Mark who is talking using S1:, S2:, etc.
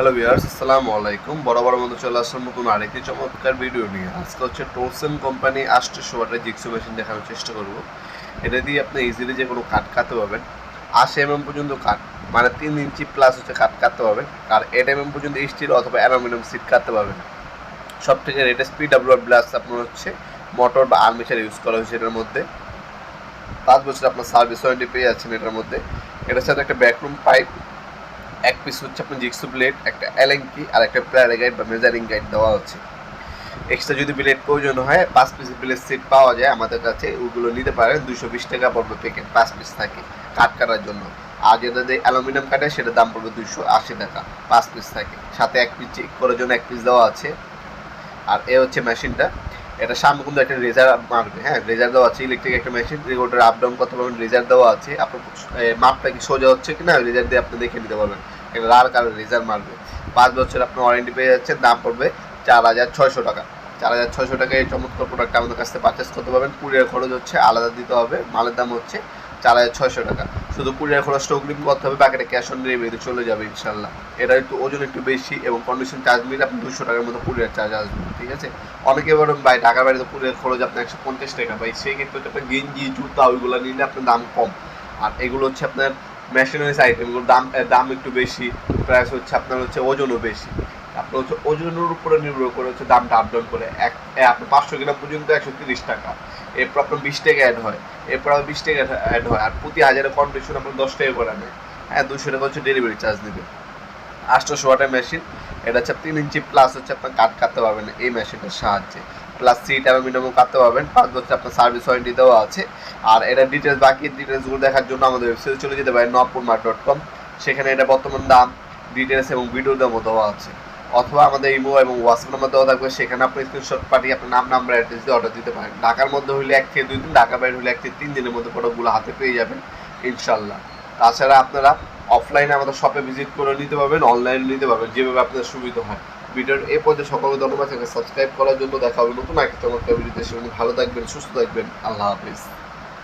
S1: Hello viewers আসসালামু আলাইকুম বড় মতো চলে আসলাম নতুন আরেকটি চমৎকার ভিডিও নিয়ে। আজকে হচ্ছে টোলসেন কোম্পানি আটশো ওয়াটের জিক্সো মেশিন দেখানোর চেষ্টা করব। এটা দিয়ে আপনি ইজিলি যে কোনো কাঠ কাটতে পারবেন। আশি এমএম পর্যন্ত কাঠ মানে তিন ইঞ্চি প্লাস হচ্ছে কাঠ কাটতে পারবেন। আর এইট এমএম পর্যন্ত স্টিল অথবা অ্যালুমিনিয়াম সিট কাটতে পারবেন। সব থেকে রেটেস্ট পি ডাব্লিউ প্লাস আপনার হচ্ছে মোটর বা আর্মিচার ইউজ করা হয়েছে এটার মধ্যে। পাঁচ বছর আপনার সার্ভিস ওয়ারেন্টি পেয়ে যাচ্ছেন এটার মধ্যে। এটার সাথে একটা ব্যাকরুম পাইপ এক পিস হচ্ছে আপনার জিক্সু ব্লেড একটা অ্যালেঙ্কি আর একটা প্লেয়ার গাইড বা মেজারিং গাইড দেওয়া হচ্ছে। এক্সট্রা যদি ব্লেড প্রয়োজন হয়, পাঁচ পিস ব্লেড সেট পাওয়া যায় আমাদের কাছে, ওগুলো নিতে পারেন। দুশো বিশ টাকা পড়বে প্যাকেট পাঁচ পিস থাকে কাঠ কাটার জন্য। আর যেটা দিয়ে অ্যালুমিনিয়াম কাটে, সেটার দাম পড়বে দুশো আশি টাকা, পাঁচ পিস থাকে। সাথে এক পিস চেক করার জন্য এক পিস দেওয়া আছে। আর এ হচ্ছে মেশিনটা এটা সামনে কিন্তু একটা রেজার মারবে হ্যাঁ? রেজার দেওয়া আছে ইলেকট্রিক একটা মেশিন রেগুলেটার আপ ডাউন করতে পারবেন রেজার দেওয়া আছে। আপনার মাপটা কি সোজা হচ্ছে কি না রেজার দিয়ে আপনি দেখে নিতে পারবেন। এটা লাল কালার রেজার মারবে। পাঁচ বছর আপনার ওয়ারেন্টি পেয়ে যাচ্ছে দাম পড়বে চার হাজার ছয়শো টাকা। চার হাজার ছয়শো টাকায় এই চমৎকার প্রোডাক্ট আমাদের কাছ থেকে পারচেস করতে পারবেন। কুরিয়ার খরচ হচ্ছে, আলাদা দিতে হবে, মালের দাম হচ্ছে চার হাজার ছয়শো টাকা। শুধু কুরিয়ার খরচটা অগ্রিম করতে হবে, বাকিটা ক্যাশ অন ডেলিভারিতে চলে যাবে ইনশাল্লাহ এটা একটু ওজন একটু বেশি এবং কন্ডিশন চার্জ মিলে আপনি দুশো টাকার মতো কুরিয়ার চার্জ আসবে, ঠিক আছে? অনেকে বলেন, ভাই, ঢাকার বাড়িতে কুরিয়ার খরচ আপনার একশো পঞ্চাশ টাকা। ভাই, সেই ক্ষেত্রে হচ্ছে আপনার গেঞ্জি, জুতা, ওইগুলো নিলে আপনার দাম কম। আর এগুলো হচ্ছে আপনার মেশিনারিজ আইটেম এগুলোর দাম দাম একটু বেশি প্রাইস হচ্ছে আপনার হচ্ছে ওজনও বেশি। আপনার হচ্ছে ওজনের উপরে নির্ভর করে হচ্ছে দামটা আপ ডাউন করে। এক আপনার পাঁচশো গ্রাম পর্যন্ত একশো তিরিশ টাকা। এরপর আপনার বিশ টাকা অ্যাড হয়। এরপর আবার বিশ টাকা অ্যাড হয়। আর প্রতি হাজারের কন্ডিশন আপনার দশ টাকা করে নেয়। হ্যাঁ দুশো টাকা হচ্ছে ডেলিভারি চার্জ নেবে। আটশোশো ওয়াটের মেশিন এটা হচ্ছে তিন ইঞ্চি প্লাস হচ্ছে আপনার কাট কাটতে পারবেন এই মেশিনটার সাহায্যে। প্লাস সিট অ্যালুমিনিয়ামও কাটতে পারবেন। পাঁচ বছর আপনার সার্ভিস ওয়ারেন্টি দেওয়া আছে। আর এটা ডিটেলস বাকি ডিটেলসগুলো দেখার জন্য আমাদের ওয়েবসাইটে চলে যেতে পারেন নপুর মার্ট ডট কম সেখানে এটা বর্তমান দাম ডিটেলস এবং ভিডিও দামও দেওয়া আছে। অথবা আমাদের ইমো এবং হোয়াটসঅ্যাপ নাম্বার দেওয়া থাকবে। সেখানে আপনি স্ক্রিনশট পাঠিয়ে আপনার নাম নাম্বার অ্যাড্রেস দিয়ে অর্ডার দিতে পারেন। ঢাকার মধ্যে হলে এক থেকে দুই দিন, ঢাকা বাইরে হলে এক থেকে তিন দিনের মধ্যে প্রোডাক্টগুলো হাতে পেয়ে যাবেন ইনশাল্লাহ তাছাড়া আপনারা অফলাইনে আমাদের শপে ভিজিট করে নিতে পারবেন অনলাইনে নিতে পারবেন, যেভাবে আপনাদের সুবিধা হয়। ভিডিওর এ পর্যায়ে সকলকে ধন্যবাদ। সাবস্ক্রাইব করার জন্য দেখা হবে নতুন একটা চমৎকার ভিডিওতে। সেগুলো ভালো থাকবেন, সুস্থ থাকবেন। আল্লাহ হাফিজ।